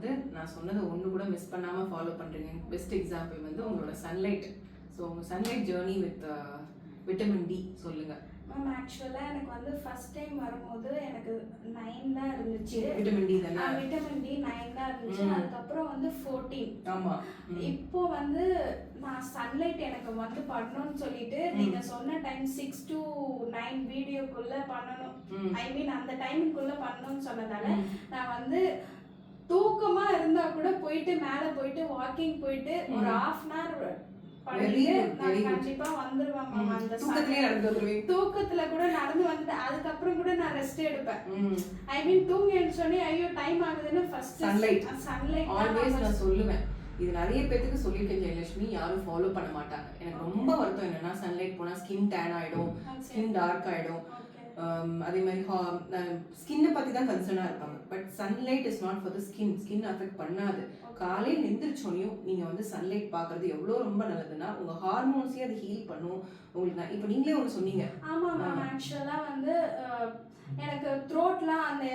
வந்து நான் சொன்னதை ஒன்று கூட மிஸ் பண்ணாமல் ஃபாலோ பண்ணுறீங்க பெஸ்ட் எக்ஸாம்பிள் வந்து உங்களோட சன்லைட் ஸோ உங்கள் sunlight journey with vitamin D சொல்லுங்கள் மேம் ஆக்சுவலாக எனக்கு வந்து ஃபர்ஸ்ட் டைம் வரும்போது எனக்கு நைன் தான் இருந்துச்சு. விட்டமின் டி தானே? விட்டமின் டி நைன் தான் இருந்துச்சு. அதுக்கப்புறம் வந்து ஃபோர்டீன் ஆமாம் இப்போ வந்து நான் சன்லைட் எனக்கு வந்து பண்ணணும்னு சொல்லிட்டு ம். நீங்க சொன்ன டைம் சிக்ஸ் டு நைன் வீடியோக்குள்ள பண்ணணும். ஐ மீன் அந்த டைமுக்குள்ள பண்ணணும்னு சொன்னதால. நான் வந்து தூக்கமா இருந்தா கூட போயிட்டு மேல போயிட்டு வாக்கிங் போயிட்டு ஒரு. Half an hour. கண்டிப்பா வந்துருவேன் தூக்கத்திலே கூட நடந்து வந்து அதுக்கப்புறம் கூட நான் ரெஸ்ட் எடுப்பேன். ஐ மீன் தூங்கி எழுந்தோடனே ஐயோ டைம் ஆகுதுன்னு ஃபர்ஸ்ட் Sunlight. சன்லைட் ஆல்வேஸ் நான் சொல்லுவேன். இது நிறைய பேத்துக்கு சொல்லியிருக்கேன் ஜெயலட்சுமி. யாரும் ஃபாலோ பண்ண மாட்டாங்க. எனக்கு ரொம்ப வருத்தம் என்னன்னா சன்லைட் போனா ஸ்கின் டேன் ஆயிடும் ஸ்கின் டார்க் ஆயிடும். அதே மாதிரி ஸ்கின்னை பத்தி தான் கன்சர்னா இருப்பாங்க. But sunlight is not for the skin skin affect பண்ணாது. காலையில் எந்திரிச்சோனையும் நீங்க வந்து சன்லைட் பார்க்கறது எவ்வளோ ரொம்ப நல்லதுன்னா உங்க ஹார்மோன்ஸையும் அது ஹீல் பண்ணும். உங்களுக்கு நான் இப்போ நீங்களே ஒன்று சொன்னீங்க. ஆமா மேம் ஆக்சுவலா வந்து எனக்கு த்ரோட்லாம் அந்த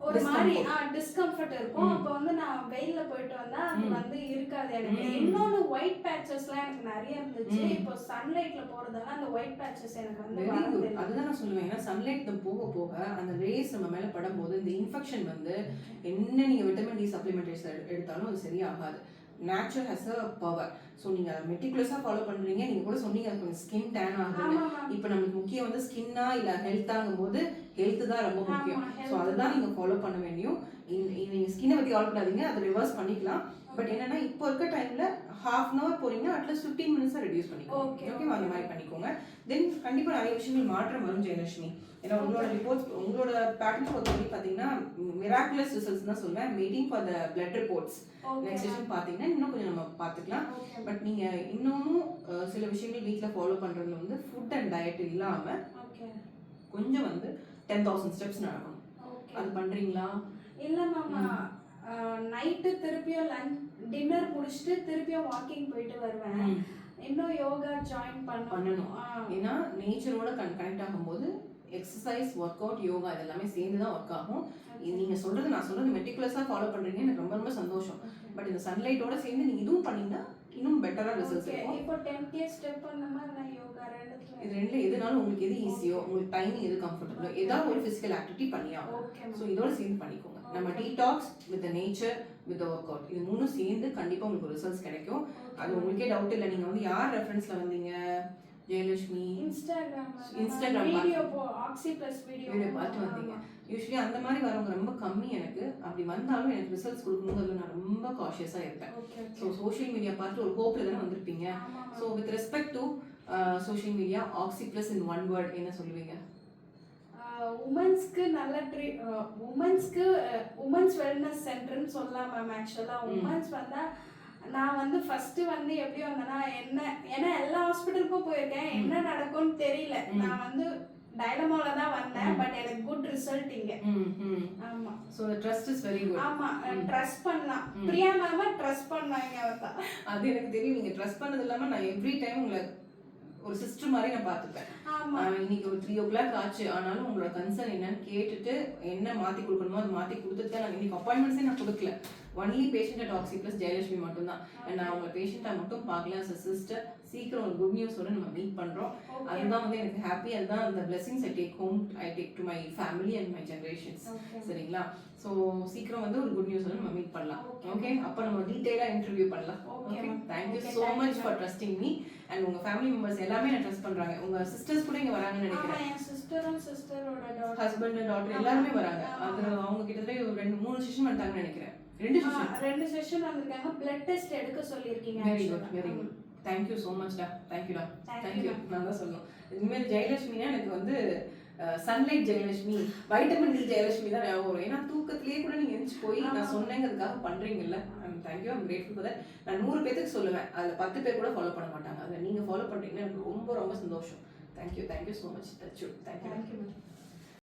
ஒரு. மாதிரி டிஸ்கம்ஃபர்ட் இருக்கும். அப்போ வந்து நான் வெயில்ல போயிட்டு வந்தா அது. வந்து இருக்காது எனக்கு. ம். இன்னொன்னு ஒயிட் எனக்கு நிறைய இருந்துச்சு. இப்போ சன்லைட்ல போறதால அந்த ஒயிட் பேச்சஸ் எனக்கு வந்து வெரி குட். அதுதான் நான் சொல்லுவேன். ஏன்னா சன்லைட் போக போக அந்த ரேஸ் நம்ம மேல படும்போது இந்த இன்ஃபெக்ஷன் வந்து என்ன நீங்க விட்டமின் டி சப்ளிமெண்டரிஸ் எடுத்தாலும் அது சரியாகாது. Natural has a power so நீங்க அதை மெட்டிகுலஸாக ஃபாலோ பண்றீங்க. நீங்க கூட சொன்னீங்க அது கொஞ்சம் ஸ்கின் டேன் மேம் இப்போ நம்மளுக்கு முக்கியம் வந்து ஸ்கின்னா இல்ல ஹெல்த்தாகும் போது ஹெல்த் தான் ரொம்ப முக்கியம். ஸோ அதுதான் நீங்க ஃபாலோ பண்ண வேண்டியும். இந்த- இந்த நீங்க ஸ்கின்னை பத்தி ஆல் பண்ணாதீங்க. அதை ரிவர்ஸ் பண்ணிக்கலாம். பட் என்னன்னா இப்போ இருக்க டைம்ல ஹாஃப் அன் அவர் போறீங்க அட்லீஸ்ட் ஃபிஃப்டீன் மினிட்ஸா ரெடியூஸ் பண்ணிக்கோங்க. ஓகேவா அந்த மாதிரி பண்ணிக்கோங்க. தென் கண்டிப்பா நிறைய விஷயங்கள் மாற்றம் வரும் ஜெயலட்சுமி. ஏன்னா உங்களோட ரிப்போர்ட்ஸ் உங்களோட பேட்டர்ன் பொறுத்தவரைக்கும் பார்த்தீங்கன்னா மிராக்குலஸ் ரிசல்ட்ஸ் தான் சொல்லுவேன் waiting for the blood reports okay next session பார்த்தீங்கன்னா இன்னும் கொஞ்சம் நம்ம பார்த்துக்கலாம். ஓகே பட் நீங்க இன்னமும் சில விஷயங்கள் வீட்டில் ஃபாலோ பண்றதுல வந்து ஃபுட் அண்ட் டயட் இல்லாம ஓகே கொஞ்சம் வந்து டென் தௌசண்ட் ஸ்டெப்ஸ் நடக்கணும் அது பண்றீங்களா? இல்ல மேம் நைட்டு திருப்பியும் லஞ்ச் டின்னர் முடிச்சுட்டு திருப்பியும் வாக்கிங் போயிட்டு வருவேன். இன்னும் யோகா ஜாயின் பண்ணணும். ஏன்னா நேச்சரோட கன் கனெக்ட் ஆகும்போது எக்ஸசைஸ் ஒர்க் அவுட் யோகா இது எல்லாமே சேர்ந்து தான் ஒர்க் ஆகும். இது நீங்க சொல்றது நான் சொல்றது மெட்டிகுலஸா ஃபாலோ பண்றீங்க. எனக்கு ரொம்ப ரொம்ப சந்தோஷம். பட் இந்த சன்லைட்டோட சேர்ந்து நீங்க இதுவும் பண்ணீங்கன்னா இன்னும் பெட்டரா ரிசல்ட்ஸ் இருக்கும். இப்போ 10k ஸ்டெப் பண்ண மாதிரி நான் யோகா ரெண்டுத்துல இது ரெண்டுல எதுனாலும் உங்களுக்கு எது ஈஸியோ உங்களுக்கு டைமிங் எது கம்ஃபர்டபுளோ ஏதாவது ஒரு ஃபிசிக்கல் ஆக்டிவிட்டி பண்ணியாகும் ஸோ இதோட சேர்ந்து பண்ணிக்கோங்க. நம்ம detox with nature with work out இது மூணும் சேர்ந்து கண்டிப்பா உங்களுக்கு ரிசல்ட்ஸ் கிடைக்கும். அது உங்களுக்கே டவுட் இல்லை. நீங்க வந்து யார் ரெஃபரன்ஸ்ல வந்தீங்க? Jayalakshmi Instagram Instagram video Oxy plus video video பார்த்து வந்தீங்க. யூஸ்வலி அந்த மாதிரி வரவங்க ரொம்ப கம்மி எனக்கு. அப்படி வந்தாலும் எனக்கு ரிசல்ட்ஸ் கொடுக்கணுங்கிறதுல நான் ரொம்ப காஷியஸாக இருப்பேன். ஸோ சோஷியல் மீடியா பார்த்து ஒரு ஹோப்பில் தானே வந்திருப்பீங்க. So with respect to social media Oxy plus in one word என்ன சொல்லுவீங்க? உமன்ஸ்க்கு நல்ல ட்ரீ உமன்ஸ்க்கு உமன்ஸ் வெல்னஸ் சென்டர்னு சொல்லலாம் மேம் ஆக்சுவலா ம். உமன்ஸ் வந்தா நான் வந்து ஃபர்ஸ்ட் வந்து எப்படி வந்தேன்னா என்ன ஏன்னா எல்லா ஹாஸ்பிட்டலுக்கும் போயிருக்கேன். என்ன நடக்கும்னு தெரியல. நான் வந்து டைலமால தான் வந்தேன். பட் எனக்கு குட் ரிசல்ட் இங்க. ஆமா. So trust is very good ஆமா. ட்ரஸ்ட் பண்ணலாம். பிரியா மேம ட்ரஸ்ட் பண்ணாங்க வந்தா அது எனக்கு தெரியும். நீங்கள் ட்ரஸ்ட் பண்ணது இல்லாமல் நான் எவ்ரி டைம் உங்களை ஒரு சிஸ்டர் மாதிரி நான் பார்த்துப்பேன். ஆமா. இன்னைக்கு ஒரு த்ரீ ஓ கிளாக் ஆச்சு. ஆனாலும் உங்களோட கன்சர்ன் என்னன்னு கேட்டுட்டு என்ன மாற்றி கொடுக்கணுமோ அதை மாற்றி கொடுத்துட்டு தான் நான் இன்னைக்கு அப்பாயின்மெண்ட்ஸே நான் கொடுக்கல. Only patient at Oxy plus Jayalakshmi மட்டும்தான். And நான் உங்களை பேஷண்ட்டாக மட்டும் பார்க்கல. A சிஸ்டர் சீக்கிரம் ஒரு குட் நியூஸோட நம்ம மீட் பண்ணுறோம். அதுதான் வந்து எனக்கு ஹாப்பி அதுதான் அந்த blessings I take home I take to my family and my generations. சரிங்களா? ஸோ சீக்கிரம் வந்து ஒரு குட் நியூஸோட நம்ம மீட் பண்ணலாம். ஓகே அப்போ நம்ம டீட்டெயிலாக இன்டர்வியூ பண்ணலாம். Okay. Thank you so much. For trusting me and உங்கள் ஃபேமிலி மெம்பர்ஸ் எல்லாமே நான் ட்ரஸ்ட் பண்ணுறாங்க உங்கள் சிஸ்டர்ஸ் கூட இங்கே வராங்கன்னு நினைக்கிறேன். சிஸ்டரும் சிஸ்டரோட ஹஸ்பண்ட் டாட்டர் ஆமா. எல்லாருமே வராங்க. அது அவங்க கிட்டத்தட்ட ஒரு ரெண்டு மூணு செஷன் பண்ணிட்டாங்கன்னு நினைக்கிறேன். ரெண்டு செஷன் ரெண்டு செஷன் வந்திருக்காங்க. பிளட் டெஸ்ட் எடுக்க சொல்லியிருக்கீங்க very. Good very good thank you so மச்டா தேங்க்யூடா Thank you, thank you ma'am. நான் தான் சொல்லணும். இனிமேல் ஜெயலட்சுமினா எனக்கு வந்து sunlight Jayalakshmi vitamin D Jayalakshmi தான் ஞாபகம் வரும். ஏன்னா தூக்கத்திலேயே கூட நீங்க எந்திரிச்சு போய் நான். சொன்னேங்கிறதுக்காக பண்றீங்கல்ல. I'm thank you I'm grateful for நான் நூறு பேத்துக்கு சொல்லுவேன். அதில் பத்து பேர் கூட ஃபாலோ பண்ண மாட்டாங்க. அதை நீங்க ஃபாலோ பண்றீங்கன்னா எனக்கு ரொம்ப ரொம்ப சந்தோஷம். Thank you thank you so much தச்சு தேங்க்யூ ma'am.